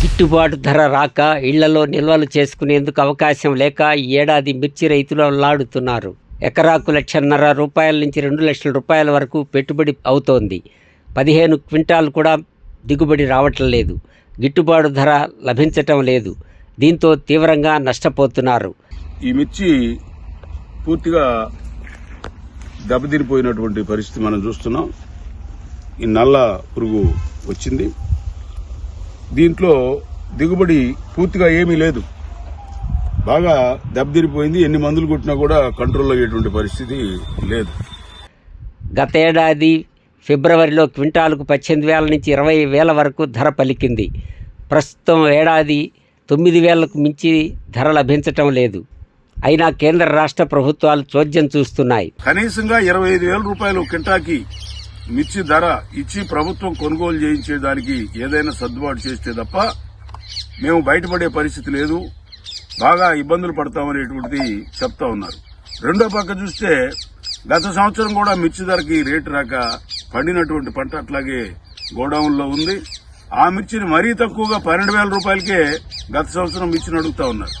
గిట్టుబాటు ధర రాక ఇళ్ళలో నిల్వలు చేసుకునేందుకు అవకాశం లేక ఈ ఏడాది మిర్చి రైతులు అల్లాడుతున్నారు. ఎకరాకు లక్షన్నర రూపాయల నుంచి రెండు లక్షల రూపాయల వరకు పెట్టుబడి అవుతోంది. పదిహేను క్వింటాలు కూడా దిగుబడి రావటం లేదు. గిట్టుబాటు ధర లభించటం లేదు. దీంతో తీవ్రంగా నష్టపోతున్నారు. ఈ మిర్చి పూర్తిగా దెబ్బతిరిపోయినటువంటి పరిస్థితి మనం చూస్తున్నాం. ఈ నల్ల పురుగు వచ్చింది. దీంట్లో దిగుబడి పూర్తిగా ఏమీ లేదు. బాగా దెబ్బతినిపోయింది. ఎన్ని మందులు కొట్టినా కూడా కంట్రోల్ అయ్యేటువంటి పరిస్థితి లేదు. గత ఏడాది ఫిబ్రవరిలో క్వింటాలకు పద్దెనిమిది వేల నుంచి ఇరవై వేల వరకు ధర పలికింది. ప్రస్తుతం ఏడాది తొమ్మిది వేలకు మించి ధర లభించటం లేదు. అయినా కేంద్ర రాష్ట్ర ప్రభుత్వాలు చోద్యం చూస్తున్నాయి. కనీసంగా ఇరవై ఐదు వేల రూపాయలు కింటాకి మిర్చి ధర ఇచ్చి ప్రభుత్వం కొనుగోలు చేయించేదానికి ఏదైనా సర్దుబాటు చేస్తే తప్ప మేము బయటపడే పరిస్థితి లేదు. బాగా ఇబ్బందులు పడతామనేటువంటిది చెప్తా ఉన్నారు. రెండో పక్క చూస్తే గత సంవత్సరం కూడా మిర్చి ధరకి రేటు రాక పండినటువంటి పంట అట్లాగే గోడౌన్లో ఉంది. ఆ మిర్చిని మరీ తక్కువగా పన్నెండు వేల రూపాయలకే గత సంవత్సరం మిర్చిని అడుగుతా ఉన్నారు.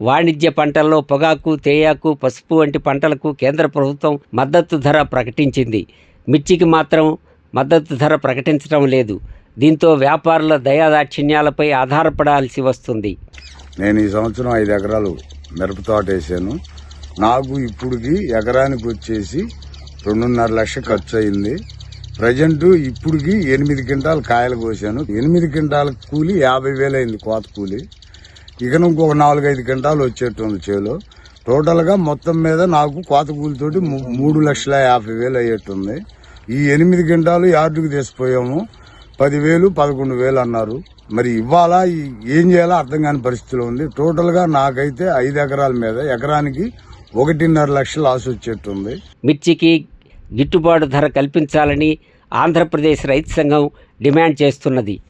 వాణిజ్య పంటల్లో పొగాకు తేయాకు పసుపు వంటి పంటలకు కేంద్ర ప్రభుత్వం మద్దతు ధర ప్రకటించింది. మిర్చికి మాత్రం మద్దతు ధర ప్రకటించడం లేదు. దీంతో వ్యాపారుల దయాదాక్షిణ్యాలపై ఆధారపడాల్సి వస్తుంది. నేను ఈ సంవత్సరం ఐదు ఎకరాలు మిరప తోట వేసాను. నాకు ఇప్పుడుకి ఎకరానికి వచ్చేసి రెండున్నర లక్ష ఖర్చు అయింది. ప్రజెంట్ ఇప్పుడుకి ఎనిమిది క్వింటాలు కాయలు కోసాను. ఎనిమిది క్వింటాల కూలి యాభై వేలు అయింది కోత కూలి. ఇక ఇంకొక నాలుగైదు క్వింటాలు వచ్చేట్టుంది చేలో. టోటల్గా మొత్తం మీద నాకు కోత కూలితోటి మూడు లక్షల యాభై వేలు అయ్యేట్టుంది. ఈ ఎనిమిది గంటలు యార్డుకు తీసిపోయాము. పదివేలు పదకొండు వేలు అన్నారు. మరి ఇవ్వాలా ఏం చేయాలో అర్థం కాని పరిస్థితిలో ఉంది. టోటల్గా నాకైతే ఐదు ఎకరాల మీద ఎకరానికి ఒకటిన్నర లక్షలు లాస్ వచ్చేట్టుంది. మిర్చికి గిట్టుబాటు ధర కల్పించాలని ఆంధ్రప్రదేశ్ రైతు సంఘం డిమాండ్ చేస్తున్నది.